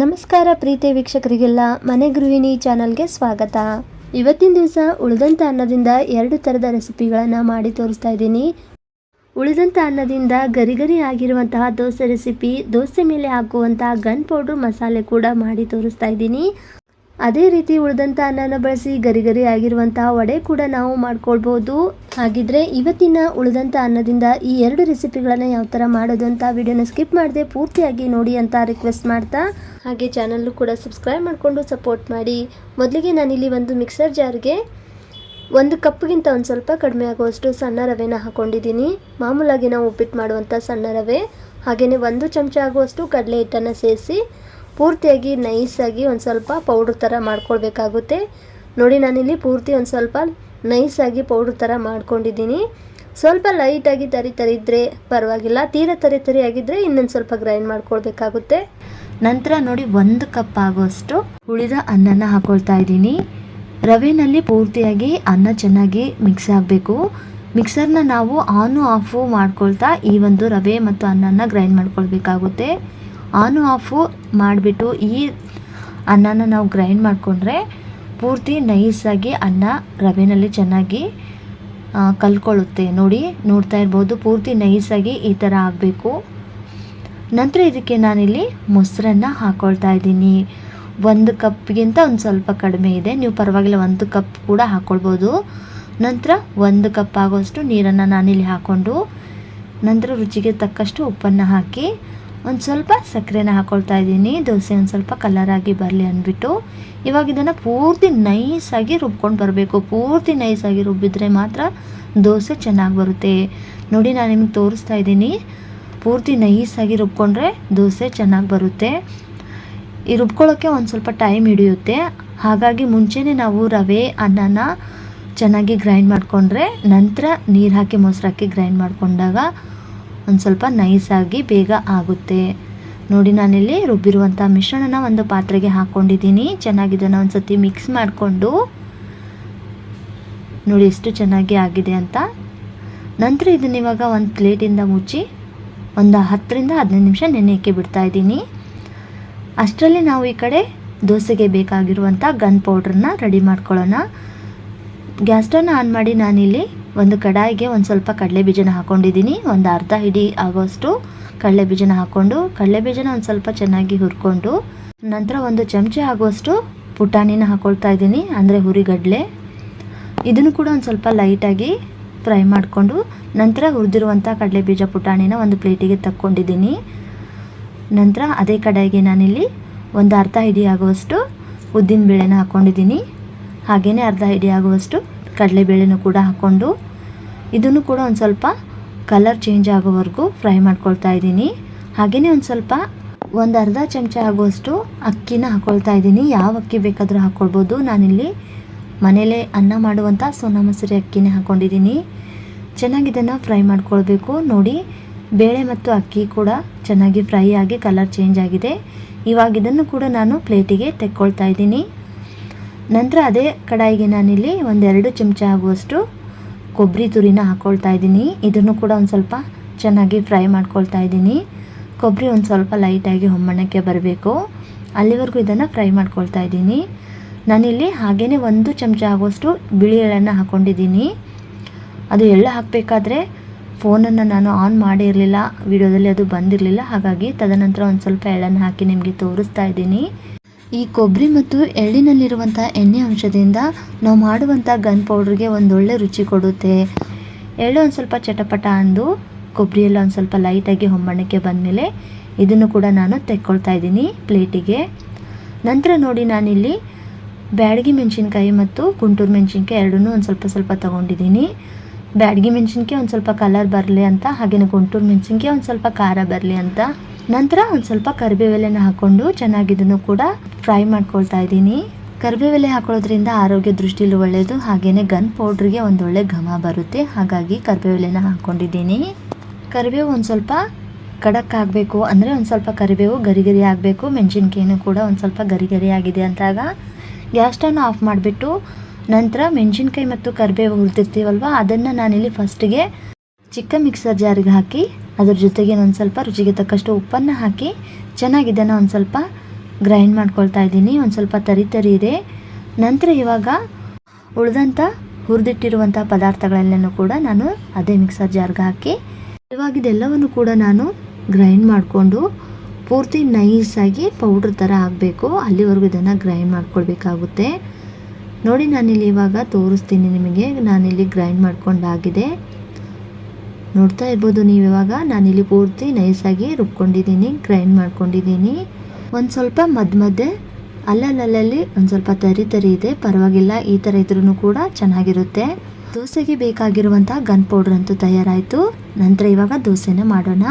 ನಮಸ್ಕಾರ ಪ್ರೀತಿ ವೀಕ್ಷಕರಿಗೆಲ್ಲ, ಮನೆ ಗೃಹಿಣಿ ಚಾನಲ್ಗೆ ಸ್ವಾಗತ. ಇವತ್ತಿನ ದಿವಸ ಉಳಿದಂಥ ಅನ್ನದಿಂದ ಎರಡು ಥರದ ರೆಸಿಪಿಗಳನ್ನು ಮಾಡಿ ತೋರಿಸ್ತಾ ಇದ್ದೀನಿ. ಉಳಿದಂಥ ಅನ್ನದಿಂದ ಗರಿಗರಿ ಗರಿ ಆಗಿರುವಂತಹ ದೋಸೆ ರೆಸಿಪಿ, ದೋಸೆ ಮೇಲೆ ಹಾಕುವಂತಹ ಗನ್ ಪೌಡ್ರ್ ಮಸಾಲೆ ಕೂಡ ಮಾಡಿ ತೋರಿಸ್ತಾ ಇದ್ದೀನಿ. ಅದೇ ರೀತಿ ಉಳಿದಂಥ ಅನ್ನನ ಬಳಸಿ ಗರಿ ಗರಿ ಆಗಿರುವಂತಹ ವಡೆ ಕೂಡ ನಾವು ಮಾಡ್ಕೊಳ್ಬೋದು. ಹಾಗಿದ್ರೆ ಇವತ್ತಿನ ಉಳಿದಂಥ ಅನ್ನದಿಂದ ಈ ಎರಡು ರೆಸಿಪಿಗಳನ್ನು ಯಾವ ಥರ ಮಾಡೋದು ಅಂತ ವಿಡಿಯೋನ ಸ್ಕಿಪ್ ಮಾಡದೆ ಪೂರ್ತಿಯಾಗಿ ನೋಡಿ ಅಂತ ರಿಕ್ವೆಸ್ಟ್ ಮಾಡ್ತಾ. ಹಾಗೆ ಚಾನಲ್ಲು ಕೂಡ ಸಬ್ಸ್ಕ್ರೈಬ್ ಮಾಡಿಕೊಂಡು ಸಪೋರ್ಟ್ ಮಾಡಿ. ಮೊದಲಿಗೆ ನಾನಿಲ್ಲಿ ಒಂದು ಮಿಕ್ಸರ್ ಜಾರ್ಗೆ ಒಂದು ಕಪ್ಗಿಂತ ಒಂದು ಸ್ವಲ್ಪ ಕಡಿಮೆ ಆಗುವಷ್ಟು ಸಣ್ಣ ರವೆನ ಹಾಕೊಂಡಿದ್ದೀನಿ. ಮಾಮೂಲಾಗಿ ನಾವು ಉಪ್ಪಿಟ್ಟು ಮಾಡುವಂಥ ಸಣ್ಣ ರವೆ, ಹಾಗೆಯೇ ಒಂದು ಚಮಚ ಆಗುವಷ್ಟು ಕಡಲೆ ಹಿಟ್ಟನ್ನು ಸೇರಿಸಿ ಪೂರ್ತಿಯಾಗಿ ನೈಸಾಗಿ ಒಂದು ಸ್ವಲ್ಪ ಪೌಡ್ರ್ ಥರ ಮಾಡ್ಕೊಳ್ಬೇಕಾಗುತ್ತೆ. ನೋಡಿ, ನಾನಿಲ್ಲಿ ಪೂರ್ತಿ ಒಂದು ಸ್ವಲ್ಪ ನೈಸಾಗಿ ಪೌಡ್ರ್ ಥರ ಮಾಡ್ಕೊಂಡಿದ್ದೀನಿ. ಸ್ವಲ್ಪ ಲೈಟಾಗಿ ತರಿ ತರಿದ್ರೆ ಪರವಾಗಿಲ್ಲ. ತೀರಾ ತರಿ ತರಿ ಆಗಿದ್ದರೆ ಇನ್ನೊಂದು ಸ್ವಲ್ಪ ಗ್ರೈಂಡ್ ಮಾಡ್ಕೊಳ್ಬೇಕಾಗುತ್ತೆ. ನಂತರ ನೋಡಿ, ಒಂದು ಕಪ್ ಆಗುವಷ್ಟು ಉಳಿದ ಅನ್ನನ ಹಾಕೊಳ್ತಾ ಇದ್ದೀನಿ. ರವೆನಲ್ಲಿ ಪೂರ್ತಿಯಾಗಿ ಅನ್ನ ಚೆನ್ನಾಗಿ ಮಿಕ್ಸ್ ಆಗಬೇಕು. ಮಿಕ್ಸರ್ನ ನಾವು ಆನು ಆಫು ಮಾಡ್ಕೊಳ್ತಾ ಈ ಒಂದು ರವೆ ಮತ್ತು ಅನ್ನನ ಗ್ರೈಂಡ್ ಮಾಡ್ಕೊಳ್ಬೇಕಾಗುತ್ತೆ. ಆನು ಆಫು ಮಾಡಿಬಿಟ್ಟು ಈ ಅನ್ನನ ನಾವು ಗ್ರೈಂಡ್ ಮಾಡಿಕೊಂಡ್ರೆ ಪೂರ್ತಿ ನೈಸಾಗಿ ಅನ್ನ ರವೆನಲ್ಲಿ ಚೆನ್ನಾಗಿ ಕಲ್ಕೊಳ್ಳುತ್ತೆ. ನೋಡಿ, ನೋಡ್ತಾ ಇರ್ಬೋದು, ಪೂರ್ತಿ ನೈಸಾಗಿ ಈ ಥರ ಆಗಬೇಕು. ನಂತರ ಇದಕ್ಕೆ ನಾನಿಲ್ಲಿ ಮೊಸರನ್ನು ಹಾಕ್ಕೊಳ್ತಾ ಇದ್ದೀನಿ. ಒಂದು ಕಪ್ಗಿಂತ ಒಂದು ಸ್ವಲ್ಪ ಕಡಿಮೆ ಇದೆ. ನೀವು ಪರವಾಗಿಲ್ಲ, ಒಂದು ಕಪ್ ಕೂಡ ಹಾಕ್ಕೊಳ್ಬೋದು ನಂತರ ಒಂದು ಕಪ್ ಆಗೋಷ್ಟು ನೀರನ್ನು ನಾನಿಲ್ಲಿ ಹಾಕ್ಕೊಂಡು, ನಂತರ ರುಚಿಗೆ ತಕ್ಕಷ್ಟು ಉಪ್ಪನ್ನು ಹಾಕಿ ಒಂದು ಸ್ವಲ್ಪ ಸಕ್ಕರೆನ ಹಾಕ್ಕೊಳ್ತಾ ಇದ್ದೀನಿ. ದೋಸೆ ಒಂದು ಸ್ವಲ್ಪ ಕಲರಾಗಿ ಬರಲಿ ಅಂದ್ಬಿಟ್ಟು. ಇವಾಗ ಇದನ್ನು ಪೂರ್ತಿ ನೈಸಾಗಿ ರುಬ್ಕೊಂಡು ಬರಬೇಕು. ಪೂರ್ತಿ ನೈಸಾಗಿ ರುಬ್ಬಿದ್ರೆ ಮಾತ್ರ ದೋಸೆ ಚೆನ್ನಾಗಿ ಬರುತ್ತೆ. ನೋಡಿ ನಾನು ನಿಮ್ಗೆ ತೋರಿಸ್ತಾ ಇದ್ದೀನಿ. ಪೂರ್ತಿ ನೈಸಾಗಿ ರುಬ್ಕೊಂಡ್ರೆ ದೋಸೆ ಚೆನ್ನಾಗಿ ಬರುತ್ತೆ. ಈ ರುಬ್ಕೊಳ್ಳೋಕ್ಕೆ ಒಂದು ಸ್ವಲ್ಪ ಟೈಮ್ ಹಿಡಿಯುತ್ತೆ. ಹಾಗಾಗಿ ಮುಂಚೆನೇ ನಾವು ರವೆ ಅನ್ನನ ಚೆನ್ನಾಗಿ ಗ್ರೈಂಡ್ ಮಾಡಿಕೊಂಡ್ರೆ ನಂತರ ನೀರು ಹಾಕಿ ಮೊಸರು ಹಾಕಿ ಗ್ರೈಂಡ್ ಮಾಡಿಕೊಂಡಾಗ ಒಂದು ಸ್ವಲ್ಪ ನೈಸಾಗಿ ಬೇಗ ಆಗುತ್ತೆ. ನೋಡಿ ನಾನಿಲ್ಲಿ ರುಬ್ಬಿರುವಂಥ ಮಿಶ್ರಣನ ಒಂದು ಪಾತ್ರೆಗೆ ಹಾಕ್ಕೊಂಡಿದ್ದೀನಿ ಚೆನ್ನಾಗಿದ್ದನ್ನು ಒಂದು ಸತಿ ಮಿಕ್ಸ್ ಮಾಡಿಕೊಂಡು. ನೋಡಿ ಎಷ್ಟು ಚೆನ್ನಾಗಿ ಆಗಿದೆ ಅಂತ. ನಂತರ ಇದನ್ನ ಇವಾಗ ಒಂದು ಪ್ಲೇಟಿಂದ ಮುಚ್ಚಿ ಒಂದು ಹತ್ತರಿಂದ ಹದಿನೈದು ನಿಮಿಷ ನೆನೆಯೋಕ್ಕೆ ಬಿಡ್ತಾ ಇದ್ದೀನಿ. ಅಷ್ಟರಲ್ಲಿ ನಾವು ಈ ಕಡೆ ದೋಸೆಗೆ ಬೇಕಾಗಿರುವಂಥ ಗನ್ ಪೌಡ್ರನ್ನ ರೆಡಿ ಮಾಡ್ಕೊಳ್ಳೋಣ. ಗ್ಯಾಸ್ ಸ್ಟವ್ನ ಆನ್ ಮಾಡಿ ನಾನಿಲ್ಲಿ ಒಂದು ಕಡಾಯಿಗೆ ಒಂದು ಸ್ವಲ್ಪ ಕಡಲೆ ಬೀಜನ ಹಾಕ್ಕೊಂಡಿದ್ದೀನಿ ಒಂದು ಅರ್ಧ ಹಿಡಿ ಆಗೋಷ್ಟು ಕಡಲೆ ಬೀಜನ ಹಾಕ್ಕೊಂಡು ಕಡಲೆ ಬೀಜನ ಒಂದು ಸ್ವಲ್ಪ ಚೆನ್ನಾಗಿ ಹುರ್ಕೊಂಡು, ನಂತರ ಒಂದು ಚಮಚ ಆಗುವಷ್ಟು ಪುಟಾಣಿನ ಹಾಕ್ಕೊಳ್ತಾ ಇದ್ದೀನಿ, ಅಂದರೆ ಹುರಿಗಡಲೆ. ಇದನ್ನು ಕೂಡ ಒಂದು ಸ್ವಲ್ಪ ಲೈಟಾಗಿ ಫ್ರೈ ಮಾಡಿಕೊಂಡು, ನಂತರ ಹುರಿದಿರುವಂಥ ಕಡಲೆ ಬೀಜ ಪುಟಾಣಿನ ಒಂದು ಪ್ಲೇಟಿಗೆ ತಕ್ಕೊಂಡಿದ್ದೀನಿ. ನಂತರ ಅದೇ ಕಡಾಯಿಗೆ ನಾನಿಲ್ಲಿ ಒಂದು ಅರ್ಧ ಹಿಡಿ ಆಗುವಷ್ಟು ಉದ್ದಿನ ಬೇಳೆನ ಹಾಕ್ಕೊಂಡಿದ್ದೀನಿ ಹಾಗೆಯೇ ಅರ್ಧ ಹಿಡಿ ಆಗುವಷ್ಟು ಕಡಲೆಬೇಳೆನೂ ಕೂಡ ಹಾಕ್ಕೊಂಡು ಇದನ್ನು ಕೂಡ ಒಂದು ಸ್ವಲ್ಪ ಕಲರ್ ಚೇಂಜ್ ಆಗೋವರೆಗೂ ಫ್ರೈ ಮಾಡ್ಕೊಳ್ತಾ ಇದ್ದೀನಿ. ಹಾಗೆಯೇ ಒಂದು ಸ್ವಲ್ಪ ಒಂದು ಅರ್ಧ ಚಮಚ ಆಗುವಷ್ಟು ಅಕ್ಕಿನ ಹಾಕ್ಕೊಳ್ತಾ ಇದ್ದೀನಿ. ಯಾವ ಅಕ್ಕಿ ಬೇಕಾದರೂ ಹಾಕ್ಕೊಳ್ಬೋದು ನಾನಿಲ್ಲಿ ಮನೆಯಲ್ಲೇ ಅನ್ನ ಮಾಡುವಂಥ ಸೋನಾ ಮಸೂರಿ ಅಕ್ಕಿನೇ ಹಾಕ್ಕೊಂಡಿದ್ದೀನಿ ಚೆನ್ನಾಗಿ ಇದನ್ನು ಫ್ರೈ ಮಾಡ್ಕೊಳ್ಬೇಕು. ನೋಡಿ, ಬೇಳೆ ಮತ್ತು ಅಕ್ಕಿ ಕೂಡ ಚೆನ್ನಾಗಿ ಫ್ರೈ ಆಗಿ ಕಲರ್ ಚೇಂಜ್ ಆಗಿದೆ. ಇವಾಗ ಇದನ್ನು ಕೂಡ ನಾನು ಪ್ಲೇಟಿಗೆ ತೆಕ್ಕೊಳ್ತಾ ಇದ್ದೀನಿ. ನಂತರ ಅದೇ ಕಡಾಯಿಗೆ ನಾನಿಲ್ಲಿ ಒಂದೆರಡು ಚಮಚ ಆಗುವಷ್ಟು ಕೊಬ್ಬರಿ ತುರಿನ ಹಾಕ್ಕೊಳ್ತಾ ಇದ್ದೀನಿ. ಇದನ್ನು ಕೂಡ ಒಂದು ಸ್ವಲ್ಪ ಚೆನ್ನಾಗಿ ಫ್ರೈ ಮಾಡ್ಕೊಳ್ತಾ ಇದ್ದೀನಿ. ಕೊಬ್ಬರಿ ಒಂದು ಸ್ವಲ್ಪ ಲೈಟಾಗಿ ಹೊಮ್ಮಣಕ್ಕೆ ಬರಬೇಕು. ಅಲ್ಲಿವರೆಗೂ ಇದನ್ನು ಫ್ರೈ ಮಾಡ್ಕೊಳ್ತಾ ಇದ್ದೀನಿ. ನಾನಿಲ್ಲಿ ಹಾಗೇ ಒಂದು ಚಮಚ ಆಗುವಷ್ಟು ಬಿಳಿ ಎಳ್ಳನ್ನು ಹಾಕ್ಕೊಂಡಿದ್ದೀನಿ ಅದು ಎಳ್ಳು ಹಾಕಬೇಕಾದ್ರೆ ಫೋನನ್ನು ನಾನು ಆನ್ ಮಾಡಿರಲಿಲ್ಲ ವಿಡಿಯೋದಲ್ಲಿ ಅದು ಬಂದಿರಲಿಲ್ಲ. ಹಾಗಾಗಿ ತದನಂತರ ಒಂದು ಸ್ವಲ್ಪ ಎಳ್ಳನ್ನು ಹಾಕಿ ನಿಮಗೆ ತೋರಿಸ್ತಾ ಇದ್ದೀನಿ. ಈ ಕೊಬ್ಬರಿ ಮತ್ತು ಎಳ್ಳಿನಲ್ಲಿರುವಂಥ ಎಣ್ಣೆ ಅಂಶದಿಂದ ನಾವು ಮಾಡುವಂಥ ಗನ್ ಪೌಡ್ರಿಗೆ ಒಂದೊಳ್ಳೆ ರುಚಿ ಕೊಡುತ್ತೆ. ಎಳ್ಳು ಒಂದು ಸ್ವಲ್ಪ ಚಟಪಟ ಅಂದು ಕೊಬ್ಬರಿ ಎಲ್ಲ ಒಂದು ಸ್ವಲ್ಪ ಲೈಟಾಗಿ ಹೊಂಬಣ್ಣಕ್ಕೆ ಬಂದಮೇಲೆ ಇದನ್ನು ಕೂಡ ನಾನು ತೆಕ್ಕೊಳ್ತಾ ಇದ್ದೀನಿ ಪ್ಲೇಟಿಗೆ ನಂತರ ನೋಡಿ ನಾನಿಲ್ಲಿ ಬ್ಯಾಡಗಿ ಮೆಣಸಿನ್ಕಾಯಿ ಮತ್ತು ಗುಂಟೂರು ಮೆಣಸಿನ್ಕಾಯಿ ಎರಡನ್ನೂ ಒಂದು ಸ್ವಲ್ಪ ಸ್ವಲ್ಪ ತೊಗೊಂಡಿದ್ದೀನಿ. ಬ್ಯಾಡಗಿ ಮೆಣಸಿನ್ಕಾಯಿ ಒಂದು ಸ್ವಲ್ಪ ಕಲರ್ ಬರಲಿ ಅಂತ ಹಾಗೆಯೇ ಗುಂಟೂರು ಮೆಣಸಿನ್ಕಾಯಿ ಒಂದು ಸ್ವಲ್ಪ ಖಾರ ಬರಲಿ ಅಂತ ನಂತರ ಒಂದು ಸ್ವಲ್ಪ ಕರಿಬೇವೆಲೆನ ಹಾಕ್ಕೊಂಡು ಚೆನ್ನಾಗಿ ಇದನ್ನು ಕೂಡ ಫ್ರೈ ಮಾಡ್ಕೊಳ್ತಾ ಇದ್ದೀನಿ. ಕರಿಬೇವೆಲೆ ಹಾಕೊಳ್ಳೋದ್ರಿಂದ ಆರೋಗ್ಯ ದೃಷ್ಟಿಲೂ ಒಳ್ಳೆಯದು ಹಾಗೆಯೇ ಗನ್ ಪೌಡ್ರಿಗೆ ಒಂದೊಳ್ಳೆ ಘಮ ಬರುತ್ತೆ. ಹಾಗಾಗಿ ಕರಿಬೇವೆಲೆನ ಹಾಕ್ಕೊಂಡಿದ್ದೀನಿ ಕರಿಬೇವು ಒಂದು ಸ್ವಲ್ಪ ಖಡಕ್ ಆಗಬೇಕು, ಅಂದರೆ ಒಂದು ಸ್ವಲ್ಪ ಕರಿಬೇವು ಗರಿಗರಿ ಗರಿ ಆಗಬೇಕು. ಮೆಣಸಿನ್ಕಾಯಿನೂ ಕೂಡ ಒಂದು ಸ್ವಲ್ಪ ಗರಿ ಗರಿ ಆಗಿದೆ ಅಂತಾಗ ಗ್ಯಾಸ್ ಸ್ಟವ್ನ ಆಫ್ ಮಾಡಿಬಿಟ್ಟು ನಂತರ ಮೆಣಸಿನ್ಕಾಯಿ ಮತ್ತು ಕರಿಬೇವು ಹುರಿದಿರ್ತೀವಲ್ವ, ಅದನ್ನು ನಾನಿಲ್ಲಿ ಫಸ್ಟಿಗೆ ಚಿಕ್ಕ ಮಿಕ್ಸರ್ ಜಾರಿಗೆ ಹಾಕಿ, ಅದ್ರ ಜೊತೆಗೆ ಒಂದು ಸ್ವಲ್ಪ ರುಚಿಗೆ ತಕ್ಕಷ್ಟು ಉಪ್ಪನ್ನು ಹಾಕಿ ಚೆನ್ನಾಗಿ ಇದನ್ನು ಒಂದು ಸ್ವಲ್ಪ ಗ್ರೈಂಡ್ ಮಾಡ್ಕೊಳ್ತಾ ಇದ್ದೀನಿ. ಒಂದು ಸ್ವಲ್ಪ ತರಿ ತರಿ ಇದೆ. ನಂತರ ಇವಾಗ ಉಳಿದಂಥ ಹುರಿದಿಟ್ಟಿರುವಂಥ ಪದಾರ್ಥಗಳೆಲ್ಲನೂ ಕೂಡ ನಾನು ಅದೇ ಮಿಕ್ಸರ್ ಜಾರ್ಗೆ ಹಾಕಿ, ಇವಾಗ ಇದೆಲ್ಲವನ್ನು ಕೂಡ ನಾನು ಗ್ರೈಂಡ್ ಮಾಡಿಕೊಂಡು, ಪೂರ್ತಿ ನೈಸಾಗಿ ಪೌಡ್ರ್ ಥರ ಆಗಬೇಕು. ಅಲ್ಲಿವರೆಗೂ ಇದನ್ನು ಗ್ರೈಂಡ್ ಮಾಡ್ಕೊಳ್ಬೇಕಾಗುತ್ತೆ. ನೋಡಿ ನಾನಿಲ್ಲಿ ಇವಾಗ ತೋರಿಸ್ತೀನಿ ನಿಮಗೆ. ನಾನಿಲ್ಲಿ ಗ್ರೈಂಡ್ ಮಾಡ್ಕೊಂಡಾಗಿದೆ. ನೋಡ್ತಾ ಇರ್ಬೋದು ನೀವು ಇವಾಗ ನಾನಿಲ್ಲಿ ಪೂರ್ತಿ ನೈಸಾಗಿ ರುಬ್ಕೊಂಡಿದ್ದೀನಿ, ಗ್ರೈಂಡ್ ಮಾಡ್ಕೊಂಡಿದ್ದೀನಿ. ಒಂದು ಸ್ವಲ್ಪ ಮಧ್ಯ ಮಧ್ಯೆ ಅಲ್ಲಲ್ಲಲ್ಲಿ ಒಂದು ಸ್ವಲ್ಪ ತರಿ ತರಿ ಇದೆ. ಪರವಾಗಿಲ್ಲ, ಈ ಥರ ಇದ್ರೂ ಕೂಡ ಚೆನ್ನಾಗಿರುತ್ತೆ. ದೋಸೆಗೆ ಬೇಕಾಗಿರುವಂಥ ಗನ್ ಪೌಡ್ರ್ ಅಂತೂ ತಯಾರಾಯಿತು. ನಂತರ ಇವಾಗ ದೋಸೆನ ಮಾಡೋಣ.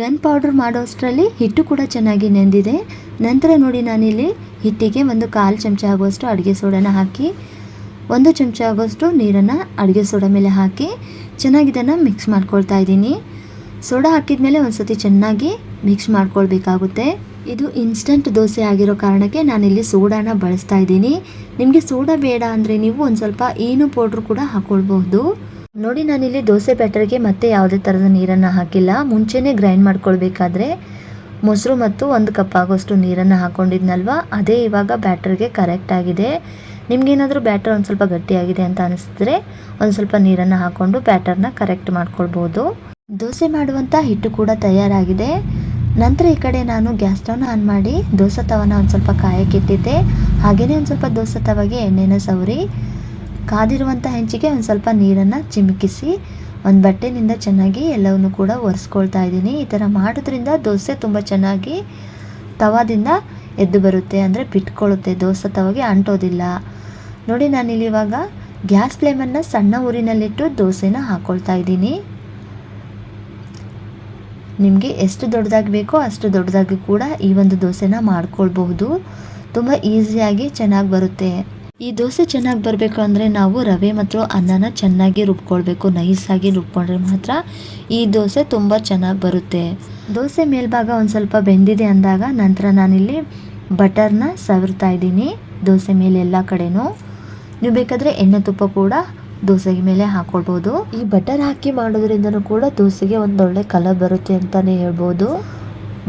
ಗನ್ ಪೌಡ್ರ್ ಮಾಡೋಷ್ಟರಲ್ಲಿ ಹಿಟ್ಟು ಕೂಡ ಚೆನ್ನಾಗಿ ನೆಂದಿದೆ. ನಂತರ ನೋಡಿ ನಾನಿಲ್ಲಿ ಹಿಟ್ಟಿಗೆ ಒಂದು ಕಾಲು ಚಮಚ ಆಗುವಷ್ಟು ಅಡುಗೆ ಸೋಡಾನ ಹಾಕಿ, ಒಂದು ಚಮಚ ಆಗೋಷ್ಟು ನೀರನ್ನು ಅಡುಗೆ ಸೋಡಾ ಮೇಲೆ ಹಾಕಿ ಚೆನ್ನಾಗಿ ಇದನ್ನು ಮಿಕ್ಸ್ ಮಾಡ್ಕೊಳ್ತಾ ಇದ್ದೀನಿ. ಸೋಡಾ ಹಾಕಿದ ಮೇಲೆ ಒಂದು ಸತಿ ಚೆನ್ನಾಗಿ ಮಿಕ್ಸ್ ಮಾಡ್ಕೊಳ್ಬೇಕಾಗುತ್ತೆ. ಇದು ಇನ್ಸ್ಟಂಟ್ ದೋಸೆ ಆಗಿರೋ ಕಾರಣಕ್ಕೆ ನಾನಿಲ್ಲಿ ಸೋಡಾನ ಬಳಸ್ತಾ ಇದ್ದೀನಿ. ನಿಮಗೆ ಸೋಡಾ ಬೇಡ ಅಂದರೆ ನೀವು ಒಂದು ಸ್ವಲ್ಪ ಏನು ಪೌಡ್ರ್ ಕೂಡ ಹಾಕ್ಕೊಳ್ಬಹುದು ನೋಡಿ, ನಾನಿಲ್ಲಿ ದೋಸೆ ಬ್ಯಾಟರ್ಗೆ ಮತ್ತೆ ಯಾವುದೇ ಥರದ ನೀರನ್ನು ಹಾಕಿಲ್ಲ. ಮುಂಚೆನೇ ಗ್ರೈಂಡ್ ಮಾಡ್ಕೊಳ್ಬೇಕಾದ್ರೆ ಮೊಸರು ಮತ್ತು ಒಂದು ಕಪ್ ಆಗೋಷ್ಟು ನೀರನ್ನು ಹಾಕ್ಕೊಂಡಿದ್ನಲ್ವ ಅದೇ ಇವಾಗ ಬ್ಯಾಟರ್ಗೆ ಕರೆಕ್ಟ್ ಆಗಿದೆ. ನಿಮ್ಗೇನಾದರೂ ಬ್ಯಾಟರ್ ಒಂದು ಸ್ವಲ್ಪ ಗಟ್ಟಿಯಾಗಿದೆ ಅಂತ ಅನಿಸಿದ್ರೆ ಒಂದು ಸ್ವಲ್ಪ ನೀರನ್ನು ಹಾಕ್ಕೊಂಡು ಬ್ಯಾಟರ್ನ ಕರೆಕ್ಟ್ ಮಾಡ್ಕೊಳ್ಬೋದು. ದೋಸೆ ಮಾಡುವಂಥ ಹಿಟ್ಟು ಕೂಡ ತಯಾರಾಗಿದೆ. ನಂತರ ಈ ಕಡೆ ನಾನು ಗ್ಯಾಸ್ ಸ್ಟವ್ನ ಆನ್ ಮಾಡಿ ದೋಸೆ ತವನ ಒಂದು ಸ್ವಲ್ಪ ಕಾಯಕ್ಕಿಟ್ಟಿದ್ದೆ ಹಾಗೆಯೇ ಒಂದು ಸ್ವಲ್ಪ ದೋಸೆ ತವಗೆ ಎಣ್ಣೆನ ಸವರಿ ಕಾದಿರುವಂಥ ಹೆಂಚಿಗೆ ಒಂದು ಸ್ವಲ್ಪ ನೀರನ್ನು ಚಿಮುಕಿಸಿ ಒಂದು ಬಟ್ಟೆನಿಂದ ಚೆನ್ನಾಗಿ ಎಲ್ಲವನ್ನು ಕೂಡ ಒರೆಸ್ಕೊಳ್ತಾ ಇದ್ದೀನಿ. ಈ ಥರ ಮಾಡೋದ್ರಿಂದ ದೋಸೆ ತುಂಬ ಚೆನ್ನಾಗಿ ತವಾದಿಂದ ಎದ್ದು ಬರುತ್ತೆ ಅಂದರೆ ಬಿಟ್ಕೊಳ್ಳುತ್ತೆ ದೋಸೆ ತವಗೆ ಅಂಟೋದಿಲ್ಲ. ನೋಡಿ ನಾನಿಲ್ಲಿ ಇವಾಗ ಗ್ಯಾಸ್ ಫ್ಲೇಮನ್ನು ಸಣ್ಣ ಊರಿನಲ್ಲಿಟ್ಟು ದೋಸೆನ ಹಾಕ್ಕೊಳ್ತಾ ಇದ್ದೀನಿ. ನಿಮಗೆ ಎಷ್ಟು ದೊಡ್ಡದಾಗಿ ಬೇಕೋ ಅಷ್ಟು ದೊಡ್ಡದಾಗಿ ಕೂಡ ಈ ಒಂದು ದೋಸೆನ ಮಾಡ್ಕೊಳ್ಬಹುದು. ತುಂಬ ಈಸಿಯಾಗಿ ಚೆನ್ನಾಗಿ ಬರುತ್ತೆ. ಈ ದೋಸೆ ಚೆನ್ನಾಗಿ ಬರಬೇಕು ಅಂದರೆ ನಾವು ರವೆ ಮತ್ತು ಅನ್ನನ ಚೆನ್ನಾಗಿ ರುಬ್ಕೊಳ್ಬೇಕು, ನೈಸಾಗಿ ರುಬ್ಕೊಂಡ್ರೆ ಮಾತ್ರ ಈ ದೋಸೆ ತುಂಬ ಚೆನ್ನಾಗಿ ಬರುತ್ತೆ. ದೋಸೆ ಮೇಲ್ಭಾಗ ಒಂದು ಸ್ವಲ್ಪ ಬೆಂದಿದೆ ಅಂದಾಗ ನಂತರ ನಾನಿಲ್ಲಿ ಬಟರ್ನ ಸವರ್ತಾ ಇದ್ದೀನಿ. ದೋಸೆ ಮೇಲೆ ಎಲ್ಲ ಕಡೆನೂ. ನೀವು ಬೇಕಾದರೆ ಎಣ್ಣೆ ತುಪ್ಪ ಕೂಡ ದೋಸೆಗೆ ಮೇಲೆ ಹಾಕ್ಕೊಳ್ಬೋದು ಈ ಬಟರ್ ಹಾಕಿ ಮಾಡೋದ್ರಿಂದನೂ ಕೂಡ ದೋಸೆಗೆ ಒಂದೊಳ್ಳೆ ಕಲರ್ ಬರುತ್ತೆ ಅಂತಲೇ ಹೇಳ್ಬೋದು.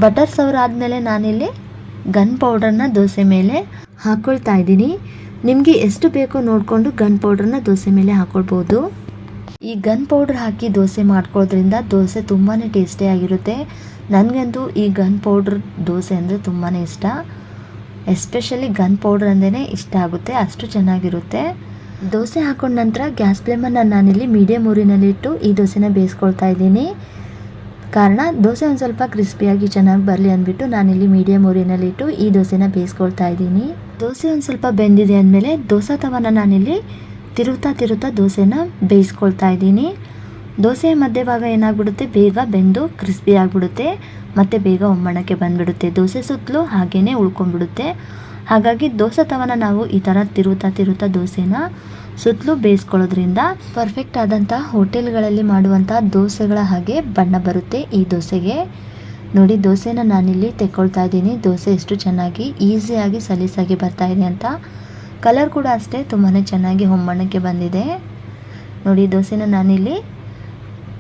ಬಟರ್ ಸವರ್ ಆದಮೇಲೆ ನಾನಿಲ್ಲಿ ಗನ್ ಪೌಡರ್ನ ದೋಸೆ ಮೇಲೆ ಹಾಕ್ಕೊಳ್ತಾ ಇದ್ದೀನಿ. ನಿಮಗೆ ಎಷ್ಟು ಬೇಕೋ ನೋಡಿಕೊಂಡು ಗನ್ ಪೌಡ್ರನ್ನ ದೋಸೆ ಮೇಲೆ ಹಾಕ್ಕೊಳ್ಬೋದು ಈ ಗನ್ ಪೌಡ್ರ್ ಹಾಕಿ ದೋಸೆ ಮಾಡ್ಕೊಳ್ಳೋದ್ರಿಂದ ದೋಸೆ ತುಂಬಾ ಟೇಸ್ಟಿಯಾಗಿರುತ್ತೆ ನನಗಂತೂ ಈ ಗನ್ ಪೌಡ್ರ್ ದೋಸೆ ಅಂದರೆ ತುಂಬಾ ಇಷ್ಟ. ಎಸ್ಪೆಷಲಿ ಗನ್ ಪೌಡ್ರ್ ಅಂದೇ ಇಷ್ಟ ಆಗುತ್ತೆ, ಅಷ್ಟು ಚೆನ್ನಾಗಿರುತ್ತೆ. ದೋಸೆ ಹಾಕೊಂಡ ನಂತರ ಗ್ಯಾಸ್ ಫ್ಲೇಮನ್ನು ನಾನಿಲ್ಲಿ ಮೀಡಿಯಂ ಊರಿನಲ್ಲಿಟ್ಟು ಈ ದೋಸೆನ ಬೇಯಿಸ್ಕೊಳ್ತಾ ಇದ್ದೀನಿ. ಕಾರಣ, ದೋಸೆ ಒಂದು ಸ್ವಲ್ಪ ಕ್ರಿಸ್ಪಿಯಾಗಿ ಚೆನ್ನಾಗಿ ಬರಲಿ ಅಂದ್ಬಿಟ್ಟು ನಾನಿಲ್ಲಿ ಮೀಡಿಯಂ ಊರಿನಲ್ಲಿಟ್ಟು ಈ ದೋಸೆನ ಬೇಯಿಸ್ಕೊಳ್ತಾ ಇದ್ದೀನಿ. ದೋಸೆ ಒಂದು ಸ್ವಲ್ಪ ಬೆಂದಿದೆ ಅಂದಮೇಲೆ ದೋಸೆ ತವನ ನಾನಿಲ್ಲಿ ತಿರುತ್ತಾ ತಿರುತ್ತಾ ದೋಸೆನ ಬೇಯಿಸ್ಕೊಳ್ತಾ ಇದ್ದೀನಿ. ದೋಸೆಯ ಮಧ್ಯಭಾಗ ಏನಾಗ್ಬಿಡುತ್ತೆ? ಬೇಗ ಬೆಂದು ಕ್ರಿಸ್ಪಿ ಆಗಿಬಿಡುತ್ತೆ. ಮತ್ತು ಬೇಗ ಒಮ್ಮಣಕ್ಕೆ ಬಂದ್ಬಿಡುತ್ತೆ. ದೋಸೆ ಸುತ್ತಲೂ ಹಾಗೇ ಉಳ್ಕೊಂಡ್ಬಿಡುತ್ತೆ. ಹಾಗಾಗಿ ದೋಸೆ ತವನ ನಾವು ಈ ಥರ ತಿರುತ್ತಾ ತಿರುತ್ತಾ ದೋಸೆನ ಸುತ್ತಲೂ ಬೇಯಿಸ್ಕೊಳ್ಳೋದ್ರಿಂದ ಪರ್ಫೆಕ್ಟ್ ಆದಂಥ ಹೋಟೆಲ್ಗಳಲ್ಲಿ ಮಾಡುವಂಥ ದೋಸೆಗಳ ಹಾಗೆ ಬಣ್ಣ ಬರುತ್ತೆ ಈ ದೋಸೆಗೆ. ನೋಡಿ, ದೋಸೆನ ನಾನಿಲ್ಲಿ ತೆಕ್ಕೊಳ್ತಾ ಇದ್ದೀನಿ. ದೋಸೆ ಎಷ್ಟು ಚೆನ್ನಾಗಿ, ಈಸಿಯಾಗಿ, ಸಲೀಸಾಗಿ ಬರ್ತಾ ಇದೆ ಅಂತ. ಕಲರ್ ಕೂಡ ಅಷ್ಟೇ ತುಂಬಾ ಚೆನ್ನಾಗಿ ಹೊಮ್ಮಣ್ಣಕ್ಕೆ ಬಂದಿದೆ. ನೋಡಿ, ದೋಸೆನ ನಾನಿಲ್ಲಿ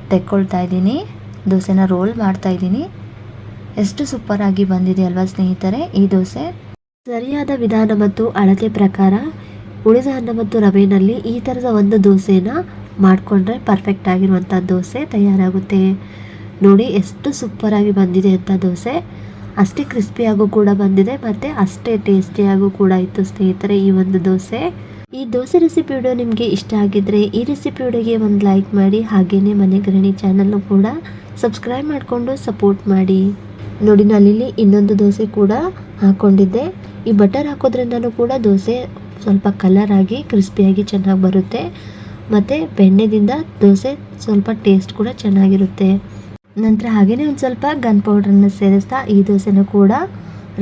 ತೆಕ್ಕೊಳ್ತಾ ಇದ್ದೀನಿ. ದೋಸೆನ ರೋಲ್ ಮಾಡ್ತಾ ಇದ್ದೀನಿ. ಎಷ್ಟು ಸೂಪರಾಗಿ ಬಂದಿದೆ ಅಲ್ವಾ ಸ್ನೇಹಿತರೆ ಈ ದೋಸೆ? ಸರಿಯಾದ ವಿಧಾನ ಮತ್ತು ಅಳತೆ ಪ್ರಕಾರ ಉಳಿದ ಅನ್ನ ಮತ್ತು ರವೆನಲ್ಲಿ ಈ ಥರದ ಒಂದು ದೋಸೆನ ಮಾಡಿಕೊಂಡ್ರೆ ಪರ್ಫೆಕ್ಟ್ ಆಗಿರುವಂಥ ದೋಸೆ ತಯಾರಾಗುತ್ತೆ. ನೋಡಿ ಎಷ್ಟು ಸೂಪರಾಗಿ ಬಂದಿದೆ ಅಂತ ದೋಸೆ. ಅಷ್ಟೇ ಕ್ರಿಸ್ಪಿಯಾಗೂ ಕೂಡ ಬಂದಿದೆ ಮತ್ತು ಅಷ್ಟೇ ಟೇಸ್ಟಿಯಾಗೂ ಕೂಡ ಇತ್ತು ಸ್ನೇಹಿತರೆ ಈ ಒಂದು ದೋಸೆ. ಈ ದೋಸೆ ರೆಸಿಪಿ ವಿಡಿಯೋ ನಿಮಗೆ ಇಷ್ಟ ಆಗಿದ್ದರೆ ಈ ರೆಸಿಪಿ ವಿಡಿಯೋಗೆ ಒಂದು ಲೈಕ್ ಮಾಡಿ ಹಾಗೆಯೇ ಮನೆ ಗೃಹಿಣಿ ಚಾನಲ್ನು ಕೂಡ ಸಬ್ಸ್ಕ್ರೈಬ್ ಮಾಡಿಕೊಂಡು ಸಪೋರ್ಟ್ ಮಾಡಿ. ನೋಡಿ ನಾನಿಲ್ಲಿ ಇನ್ನೊಂದು ದೋಸೆ ಕೂಡ ಹಾಕ್ಕೊಂಡಿದ್ದೆ ಈ ಬಟರ್ ಹಾಕೋದ್ರಿಂದನೂ ಕೂಡ ದೋಸೆ ಸ್ವಲ್ಪ ಕಲರ್ ಆಗಿ ಕ್ರಿಸ್ಪಿಯಾಗಿ ಚೆನ್ನಾಗಿ ಬರುತ್ತೆ. ಮತ್ತು ಬೆಣ್ಣೆದಿಂದ ದೋಸೆ ಸ್ವಲ್ಪ ಟೇಸ್ಟ್ ಕೂಡ ಚೆನ್ನಾಗಿರುತ್ತೆ. ನಂತರ ಹಾಗೆಯೇ ಒಂದು ಸ್ವಲ್ಪ ಗನ್ ಪೌಡ್ರನ್ನ ಸೇರಿಸ್ತಾ ಈ ದೋಸೆನೂ ಕೂಡ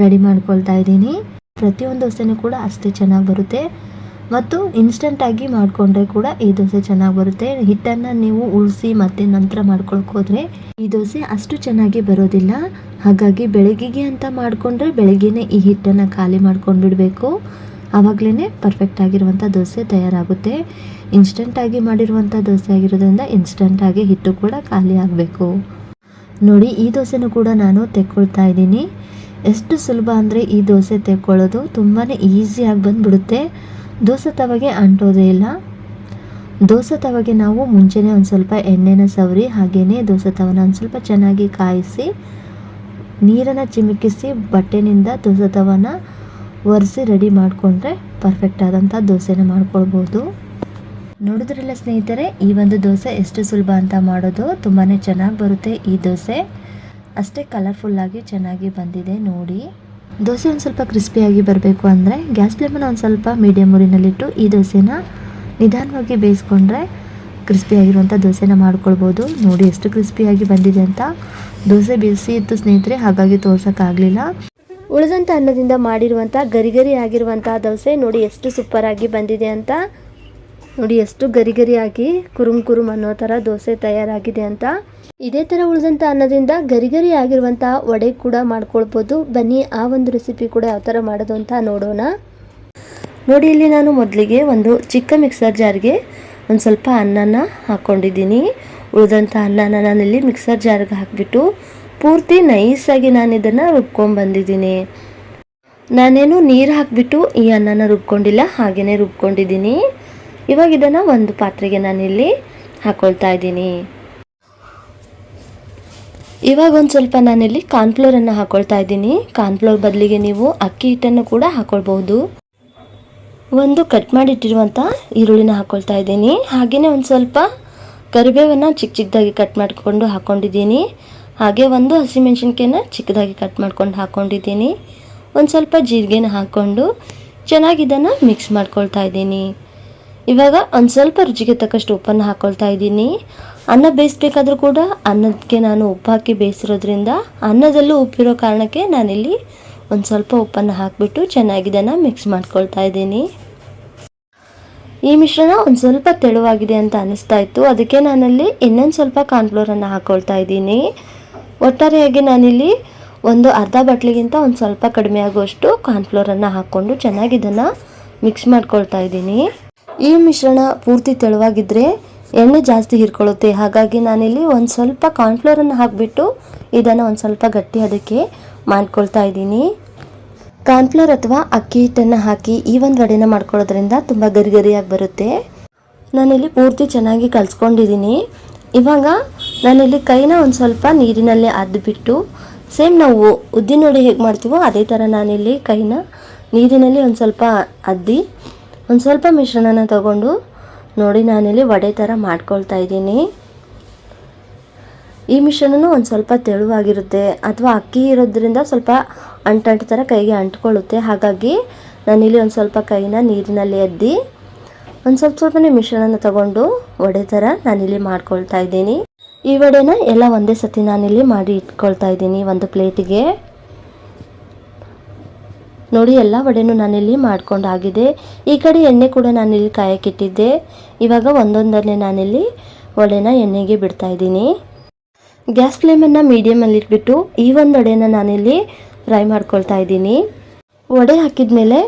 ರೆಡಿ ಮಾಡ್ಕೊಳ್ತಾ ಇದ್ದೀನಿ. ಪ್ರತಿಯೊಂದು ದೋಸೆನೂ ಕೂಡ ಅಷ್ಟೇ ಚೆನ್ನಾಗಿ ಬರುತ್ತೆ. ಮತ್ತು ಇನ್ಸ್ಟಂಟಾಗಿ ಮಾಡಿಕೊಂಡ್ರೆ ಕೂಡ ಈ ದೋಸೆ ಚೆನ್ನಾಗಿ ಬರುತ್ತೆ. ಹಿಟ್ಟನ್ನು ನೀವು ಉಳಿಸಿ ಮತ್ತೆ ನಂತರ ಹೋದರೆ ಈ ದೋಸೆ ಅಷ್ಟು ಚೆನ್ನಾಗಿ ಬರೋದಿಲ್ಲ. ಹಾಗಾಗಿ ಬೆಳಗ್ಗೆಗೆ ಅಂತ ಮಾಡಿಕೊಂಡ್ರೆ ಬೆಳಗ್ಗೆನೇ ಈ ಹಿಟ್ಟನ್ನು ಖಾಲಿ ಮಾಡ್ಕೊಂಡು ಬಿಡಬೇಕು. ಆವಾಗಲೇ ಪರ್ಫೆಕ್ಟ್ ಆಗಿರುವಂಥ ದೋಸೆ ತಯಾರಾಗುತ್ತೆ. ಇನ್ಸ್ಟಂಟಾಗಿ ಮಾಡಿರುವಂಥ ದೋಸೆ ಆಗಿರೋದ್ರಿಂದ ಇನ್ಸ್ಟಂಟಾಗಿ ಹಿಟ್ಟು ಕೂಡ ಖಾಲಿ ಆಗಬೇಕು. ನೋಡಿ, ಈ ದೋಸೆನೂ ಕೂಡ ನಾನು ತೆಕ್ಕೊಳ್ತಾ ಇದ್ದೀನಿ. ಎಷ್ಟು ಸುಲಭ ಅಂದರೆ ಈ ದೋಸೆ ತೆಕ್ಕೊಳ್ಳೋದು ತುಂಬಾ ಈಸಿಯಾಗಿ ಬಂದುಬಿಡುತ್ತೆ. ದೋಸೆ ತವಗೆ ಅಂಟೋದೇ ಇಲ್ಲ. ದೋಸೆ ತವಗೆ ನಾವು ಮುಂಚೆನೇ ಒಂದು ಸ್ವಲ್ಪ ಎಣ್ಣೆನ ಸವರಿ ಹಾಗೆಯೇ ದೋಸೆ ತವನ ಒಂದು ಸ್ವಲ್ಪ ಚೆನ್ನಾಗಿ ಕಾಯಿಸಿ, ನೀರನ್ನು ಚಿಮುಕಿಸಿ, ಬಟ್ಟೆನಿಂದ ದೋಸೆ ತವನ ಒರೆಸಿ ರೆಡಿ ಮಾಡಿಕೊಂಡ್ರೆ ಪರ್ಫೆಕ್ಟ್ ಆದಂಥ ದೋಸೆನ ಮಾಡ್ಕೊಳ್ಬೋದು. ನೋಡಿದ್ರಲ್ಲ ಸ್ನೇಹಿತರೆ, ಈ ಒಂದು ದೋಸೆ ಎಷ್ಟು ಸುಲಭ ಅಂತ ಮಾಡೋದು ತುಂಬಾ ಚೆನ್ನಾಗಿ ಬರುತ್ತೆ ಈ ದೋಸೆ. ಅಷ್ಟೇ ಕಲರ್ಫುಲ್ಲಾಗಿ ಚೆನ್ನಾಗಿ ಬಂದಿದೆ ನೋಡಿ. ದೋಸೆ ಒಂದು ಸ್ವಲ್ಪ ಕ್ರಿಸ್ಪಿಯಾಗಿ ಬರಬೇಕು ಅಂದರೆ ಗ್ಯಾಸ್ ಫ್ಲೇಮನ್ನು ಒಂದು ಸ್ವಲ್ಪ ಮೀಡಿಯಮ್ ಈ ದೋಸೆನ ನಿಧಾನವಾಗಿ ಬೇಯಿಸ್ಕೊಂಡ್ರೆ ಕ್ರಿಸ್ಪಿಯಾಗಿರುವಂಥ ದೋಸೆನ ಮಾಡ್ಕೊಳ್ಬೋದು. ನೋಡಿ ಎಷ್ಟು ಕ್ರಿಸ್ಪಿಯಾಗಿ ಬಂದಿದೆ ಅಂತ. ದೋಸೆ ಬಿಸಿ ಇತ್ತು ಸ್ನೇಹಿತರೆ, ಹಾಗಾಗಿ ತೋರ್ಸೋಕ್ಕಾಗಲಿಲ್ಲ ಉಳಿದಂಥ ಅನ್ನದಿಂದ ಮಾಡಿರುವಂಥ ಗರಿ ಗರಿ ಆಗಿರುವಂಥ ದೋಸೆ ನೋಡಿ ಎಷ್ಟು ಸೂಪರಾಗಿ ಬಂದಿದೆ ಅಂತ. ನೋಡಿ ಎಷ್ಟು ಗರಿ ಗರಿಯಾಗಿ ಕುರುಮ್ ಕುರುಮ್ ಅನ್ನೋ ಥರ ದೋಸೆ ತಯಾರಾಗಿದೆ ಅಂತ. ಇದೇ ಥರ ಉಳಿದಂಥ ಅನ್ನದಿಂದ ಗರಿ ಗರಿ ಆಗಿರುವಂಥ ವಡೆ ಕೂಡ ಮಾಡ್ಕೊಳ್ಬೋದು. ಬನ್ನಿ, ಆ ಒಂದು ರೆಸಿಪಿ ಕೂಡ ಯಾವ ಥರ ಮಾಡೋದು ಅಂತ ನೋಡೋಣ. ನೋಡಿ, ಇಲ್ಲಿ ನಾನು ಮೊದಲಿಗೆ ಒಂದು ಚಿಕ್ಕ ಮಿಕ್ಸರ್ ಜಾರ್ಗೆ ಒಂದು ಸ್ವಲ್ಪ ಅನ್ನನ ಹಾಕ್ಕೊಂಡಿದ್ದೀನಿ ಉಳಿದಂಥ ಅನ್ನನ ನಾನಿಲ್ಲಿ ಮಿಕ್ಸರ್ ಜಾರ್ಗೆ ಹಾಕಿಬಿಟ್ಟು ಪೂರ್ತಿ ನೈಸಾಗಿ ನಾನು ಇದನ್ನು ರುಬ್ಕೊಂಡ್ಬಂದಿದ್ದೀನಿ ನಾನೇನು ನೀರು ಹಾಕಿಬಿಟ್ಟು ಈ ಅನ್ನನ ರುಬ್ಕೊಂಡಿಲ್ಲ ಹಾಗೆಯೇ ರುಬ್ಕೊಂಡಿದ್ದೀನಿ. ಇವಾಗ ಇದನ್ನು ಒಂದು ಪಾತ್ರೆಗೆ ನಾನಿಲ್ಲಿ ಹಾಕ್ಕೊಳ್ತಾ ಇದ್ದೀನಿ. ಇವಾಗ ಒಂದು ಸ್ವಲ್ಪ ನಾನಿಲ್ಲಿ ಕಾರ್ನ್ಫ್ಲೋರನ್ನು ಹಾಕ್ಕೊಳ್ತಾ ಇದ್ದೀನಿ. ಕಾರ್ನ್ಫ್ಲೋರ್ ಬದಲಿಗೆ ನೀವು ಅಕ್ಕಿ ಹಿಟ್ಟನ್ನು ಕೂಡ ಹಾಕ್ಕೊಳ್ಬಹುದು ಒಂದು ಕಟ್ ಮಾಡಿಟ್ಟಿರುವಂಥ ಈರುಳ್ಳಿನ ಹಾಕೊಳ್ತಾ ಇದ್ದೀನಿ. ಹಾಗೆಯೇ ಒಂದು ಸ್ವಲ್ಪ ಕರಿಬೇವನ್ನು ಚಿಕ್ಕ ಚಿಕ್ಕದಾಗಿ ಕಟ್ ಮಾಡಿಕೊಂಡು ಹಾಕ್ಕೊಂಡಿದ್ದೀನಿ ಹಾಗೆ ಒಂದು ಹಸಿಮೆಣ್ಸಿನ್ಕಾಯನ್ನ ಚಿಕ್ಕದಾಗಿ ಕಟ್ ಮಾಡ್ಕೊಂಡು ಹಾಕ್ಕೊಂಡಿದ್ದೀನಿ ಒಂದು ಸ್ವಲ್ಪ ಜೀರಿಗೆನ ಹಾಕ್ಕೊಂಡು ಚೆನ್ನಾಗಿ ಇದನ್ನು ಮಿಕ್ಸ್ ಮಾಡ್ಕೊಳ್ತಾ ಇದ್ದೀನಿ. ಇವಾಗ ಒಂದು ಸ್ವಲ್ಪ ರುಚಿಗೆ ತಕ್ಕಷ್ಟು ಉಪ್ಪನ್ನು ಹಾಕ್ಕೊಳ್ತಾ ಇದ್ದೀನಿ. ಅನ್ನ ಬೇಯಿಸ್ಬೇಕಾದ್ರೂ ಕೂಡ ಅನ್ನಕ್ಕೆ ನಾನು ಉಪ್ಪು ಹಾಕಿ ಬೇಯಿಸಿರೋದ್ರಿಂದ ಅನ್ನದಲ್ಲೂ ಉಪ್ಪಿರೋ ಕಾರಣಕ್ಕೆ ನಾನಿಲ್ಲಿ ಒಂದು ಸ್ವಲ್ಪ ಉಪ್ಪನ್ನು ಹಾಕಿಬಿಟ್ಟು ಚೆನ್ನಾಗಿ ಇದನ್ನು ಮಿಕ್ಸ್ ಮಾಡ್ಕೊಳ್ತಾ ಇದ್ದೀನಿ. ಈ ಮಿಶ್ರಣ ಒಂದು ಸ್ವಲ್ಪ ತೆಳುವಾಗಿದೆ ಅಂತ ಅನಿಸ್ತಾ ಇತ್ತು. ಅದಕ್ಕೆ ನಾನಲ್ಲಿ ಇನ್ನೊಂದು ಸ್ವಲ್ಪ ಕಾರ್ನ್ಫ್ಲೋರನ್ನು ಹಾಕ್ಕೊಳ್ತಾ ಇದ್ದೀನಿ. ಒಟ್ಟಾರೆಯಾಗಿ ನಾನಿಲ್ಲಿ ಒಂದು ಅರ್ಧ ಬಟ್ಲಿಗಿಂತ ಒಂದು ಸ್ವಲ್ಪ ಕಡಿಮೆ ಆಗುವಷ್ಟು ಕಾರ್ನ್ಫ್ಲೋರನ್ನು ಹಾಕ್ಕೊಂಡು ಚೆನ್ನಾಗಿ ಇದನ್ನು ಮಿಕ್ಸ್ ಮಾಡ್ಕೊಳ್ತಾ ಇದ್ದೀನಿ. ಈ ಮಿಶ್ರಣ ಪೂರ್ತಿ ತೆಳುವಾಗಿದ್ದರೆ ಎಣ್ಣೆ ಜಾಸ್ತಿ ಹಿರ್ಕೊಳ್ಳುತ್ತೆ. ಹಾಗಾಗಿ ನಾನಿಲ್ಲಿ ಒಂದು ಸ್ವಲ್ಪ ಕಾರ್ನ್ಫ್ಲೋರನ್ನು ಹಾಕಿಬಿಟ್ಟು ಇದನ್ನು ಒಂದು ಸ್ವಲ್ಪ ಗಟ್ಟಿ ಅದಕ್ಕೆ ಮಾಡ್ಕೊಳ್ತಾ ಇದ್ದೀನಿ. ಕಾರ್ನ್ಫ್ಲೋರ್ ಅಥವಾ ಅಕ್ಕಿ ಹಿಟ್ಟನ್ನು ಹಾಕಿ ಈ ಒಂದು ವಡೆನ ಮಾಡ್ಕೊಳ್ಳೋದ್ರಿಂದ ತುಂಬ ಗರಿಗರಿಯಾಗಿ ಬರುತ್ತೆ. ನಾನಿಲ್ಲಿ ಪೂರ್ತಿ ಚೆನ್ನಾಗಿ ಕಲಿಸ್ಕೊಂಡಿದ್ದೀನಿ ಇವಾಗ ನಾನಿಲ್ಲಿ ಕೈನ ಒಂದು ಸ್ವಲ್ಪ ನೀರಿನಲ್ಲಿ ಅದ್ಬಿಟ್ಟು ಸೇಮ್ ನಾವು ಉದ್ದಿನ ವಡೆ ಹೇಗೆ ಮಾಡ್ತೀವೋ ಅದೇ ಥರ ನಾನಿಲ್ಲಿ ಕೈನ ನೀರಿನಲ್ಲಿ ಒಂದು ಸ್ವಲ್ಪ ಅದ್ದಿ ಒಂದು ಸ್ವಲ್ಪ ಮಿಶ್ರಣನ ತಗೊಂಡು ನೋಡಿ ನಾನಿಲ್ಲಿ ವಡೆ ಥರ ಮಾಡ್ಕೊಳ್ತಾ ಇದ್ದೀನಿ. ಈ ಮಿಶ್ರಣನೂ ಒಂದು ಸ್ವಲ್ಪ ತೆಳುವಾಗಿರುತ್ತೆ. ಅಥವಾ ಅಕ್ಕಿ ಇರೋದ್ರಿಂದ ಸ್ವಲ್ಪ ಅಂಟಂಟು ಥರ ಕೈಗೆ ಅಂಟ್ಕೊಳ್ಳುತ್ತೆ. ಹಾಗಾಗಿ ನಾನಿಲ್ಲಿ ಒಂದು ಸ್ವಲ್ಪ ಕೈನ ನೀರಿನಲ್ಲಿ ಎದ್ದಿ ಒಂದು ಸ್ವಲ್ಪ ಸ್ವಲ್ಪನೇ ಮಿಶ್ರಣನ ತಗೊಂಡು ವಡೆ ಥರ ನಾನಿಲ್ಲಿ ಮಾಡ್ಕೊಳ್ತಾ ಇದ್ದೀನಿ. ಈ ವಡೆನ ಎಲ್ಲ ಒಂದೇ ಸತಿ ನಾನಿಲ್ಲಿ ಮಾಡಿ ಇಟ್ಕೊಳ್ತಾ ಇದ್ದೀನಿ ಒಂದು ಪ್ಲೇಟಿಗೆ. ನೋಡಿ, ಎಲ್ಲ ವಡೆನೂ ನಾನಿಲ್ಲಿ ಮಾಡ್ಕೊಂಡಾಗಿದೆ. ಈ ಕಡೆ ಎಣ್ಣೆ ಕೂಡ ನಾನಿಲ್ಲಿ ಕಾಯಕ್ಕಿಟ್ಟಿದ್ದೆ. ಇವಾಗ ಒಂದೊಂದನ್ನೇ ನಾನಿಲ್ಲಿ ವಡೆನ ಎಣ್ಣೆಗೆ ಬಿಡ್ತಾ ಇದ್ದೀನಿ. ಗ್ಯಾಸ್ ಫ್ಲೇಮನ್ನು ಮೀಡಿಯಮಲ್ಲಿ ಇಟ್ಬಿಟ್ಟು ಈ ಒಂದು ವಡೆನ ನಾನಿಲ್ಲಿ ಫ್ರೈ ಮಾಡ್ಕೊಳ್ತಾ ಇದ್ದೀನಿ. ವಡೆ ಹಾಕಿದ್ಮೇಲೆ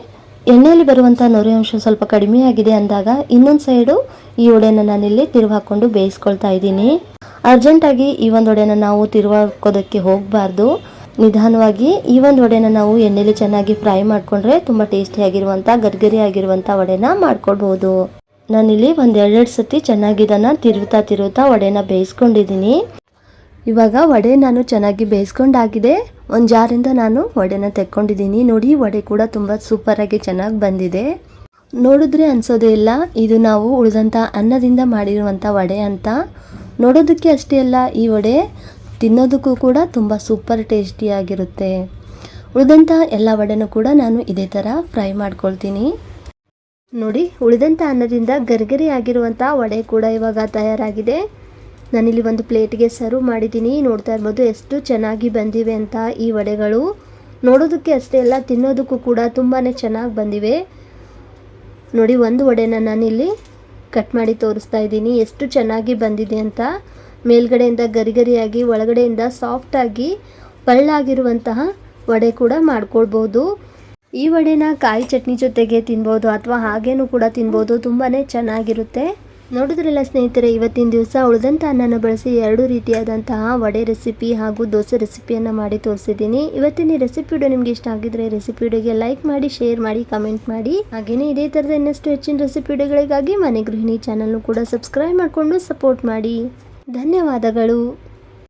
ಎಣ್ಣೆಯಲ್ಲಿ ಬರುವಂಥ ನೊರೆ ಅಂಶ ಸ್ವಲ್ಪ ಕಡಿಮೆ ಆಗಿದೆ ಅಂದಾಗ ಇನ್ನೊಂದು ಸೈಡು ಈ ವಡೆನ ನಾನಿಲ್ಲಿ ತಿರುವು ಹಾಕ್ಕೊಂಡು ಬೇಯಿಸ್ಕೊಳ್ತಾ ಇದ್ದೀನಿ. ಅರ್ಜೆಂಟಾಗಿ ಈ ಒಂದು ವಡೆನ ನಾವು ತಿರುವು ಹಾಕೋದಕ್ಕೆ ಹೋಗಬಾರ್ದು. ನಿಧಾನವಾಗಿ ಈ ಒಂದು ವಡೆನ ನಾವು ಎಣ್ಣೆಲಿ ಚೆನ್ನಾಗಿ ಫ್ರೈ ಮಾಡಿಕೊಂಡ್ರೆ ತುಂಬ ಟೇಸ್ಟಿಯಾಗಿರುವಂಥ ಗರ್ಗರಿ ಆಗಿರುವಂಥ ವಡೆನ ಮಾಡ್ಕೊಳ್ಬೋದು ನಾನಿಲ್ಲಿ ಒಂದು ಎರಡೆರಡು ಸತಿ ಚೆನ್ನಾಗಿ ಇದನ್ನ ತಿರುವುತ್ತಾ ತಿರುವುತ್ತಾ ವಡೆನ ಬೇಯಿಸ್ಕೊಂಡಿದ್ದೀನಿ. ಇವಾಗ ವಡೆ ನಾನು ಚೆನ್ನಾಗಿ ಬೇಯಿಸ್ಕೊಂಡಾಗಿದೆ. ಒಂದು ಜಾರಿಂದ ನಾನು ವಡೆನ ತೆಕ್ಕೊಂಡಿದ್ದೀನಿ. ನೋಡಿ, ವಡೆ ಕೂಡ ತುಂಬ ಸೂಪರಾಗಿ ಚೆನ್ನಾಗಿ ಬಂದಿದೆ. ನೋಡಿದ್ರೆ ಅನ್ಸೋದೇ ಇಲ್ಲ, ಇದು ನಾವು ಉಳಿದಂಥ ಅನ್ನದಿಂದ ಮಾಡಿರುವಂಥ ವಡೆ ಅಂತ. ನೋಡೋದಕ್ಕೆ ಅಷ್ಟೇ ಅಲ್ಲ ಈ ವಡೆ. ತಿನ್ನೋದಕ್ಕೂ ಕೂಡ ತುಂಬ ಸೂಪರ್ ಟೇಸ್ಟಿಯಾಗಿರುತ್ತೆ ಉಳಿದಂಥ ಎಲ್ಲ ವಡೆನೂ ಕೂಡ ನಾನು ಇದೇ ಥರ ಫ್ರೈ ಮಾಡ್ಕೊಳ್ತೀನಿ. ನೋಡಿ ಉಳಿದಂಥ ಅನ್ನದಿಂದ ಗರಿಗರಿ ಆಗಿರುವಂಥ ವಡೆ ಕೂಡ ಇವಾಗ ತಯಾರಾಗಿದೆ. ನಾನಿಲ್ಲಿ ಒಂದು ಪ್ಲೇಟ್ಗೆ ಸರ್ವ್ ಮಾಡಿದ್ದೀನಿ. ನೋಡ್ತಾ ಇರ್ಬೋದು ಎಷ್ಟು ಚೆನ್ನಾಗಿ ಬಂದಿವೆ ಅಂತ ಈ ವಡೆಗಳು. ನೋಡೋದಕ್ಕೆ ಅಷ್ಟೇ ಅಲ್ಲ, ತಿನ್ನೋದಕ್ಕೂ ಕೂಡ ತುಂಬಾ ಚೆನ್ನಾಗಿ ಬಂದಿವೆ. ನೋಡಿ, ಒಂದು ವಡೆನ ನಾನಿಲ್ಲಿ ಕಟ್ ಮಾಡಿ ತೋರಿಸ್ತಾ ಇದ್ದೀನಿ. ಎಷ್ಟು ಚೆನ್ನಾಗಿ ಬಂದಿದೆ ಅಂತ. ಮೇಲ್ಗಡೆಯಿಂದ ಗರಿಗರಿಯಾಗಿ, ಒಳಗಡೆಯಿಂದ ಸಾಫ್ಟಾಗಿ ಪಳ್ಳಾಗಿರುವಂತಹ ವಡೆ ಕೂಡ ಮಾಡ್ಕೊಳ್ಬೋದು. ಈ ವಡೆನ ಕಾಯಿ ಚಟ್ನಿ ಜೊತೆಗೆ ತಿನ್ಬೋದು ಅಥವಾ ಹಾಗೇನೂ ಕೂಡ ತಿನ್ಬೋದು ತುಂಬಾ ಚೆನ್ನಾಗಿರುತ್ತೆ. ನೋಡಿದ್ರಲ್ಲ ಸ್ನೇಹಿತರೆ, ಇವತ್ತಿನ ದಿವಸ ಉಳಿದಂಥ ಅನ್ನನ ಬಳಸಿ ಎರಡು ರೀತಿಯಾದಂತಹ ವಡೆ ರೆಸಿಪಿ ಹಾಗೂ ದೋಸೆ ರೆಸಿಪಿಯನ್ನು ಮಾಡಿ ತೋರಿಸಿದ್ದೀನಿ. ಇವತ್ತಿನ ರೆಸಿಪಿ ವಿಡಿಯೋ ನಿಮ್ಗೆ ಇಷ್ಟ ಆಗಿದ್ರೆ ರೆಸಿಪಿ ವಿಡಿಯೋಗೆ ಲೈಕ್ ಮಾಡಿ ಶೇರ್ ಮಾಡಿ ಕಮೆಂಟ್ ಮಾಡಿ. ಹಾಗೆಯೇ ಇದೇ ಥರದ ಇನ್ನಷ್ಟು ಹೆಚ್ಚಿನ ರೆಸಿಪಿ ವಿಡಿಯೋಗಳಿಗಾಗಿ ಮನೆ ಗೃಹಿಣಿ ಚಾನಲ್ನು ಕೂಡ ಸಬ್ಸ್ಕ್ರೈಬ್ ಮಾಡಿಕೊಂಡು ಸಪೋರ್ಟ್ ಮಾಡಿ. ಧನ್ಯವಾದಗಳು.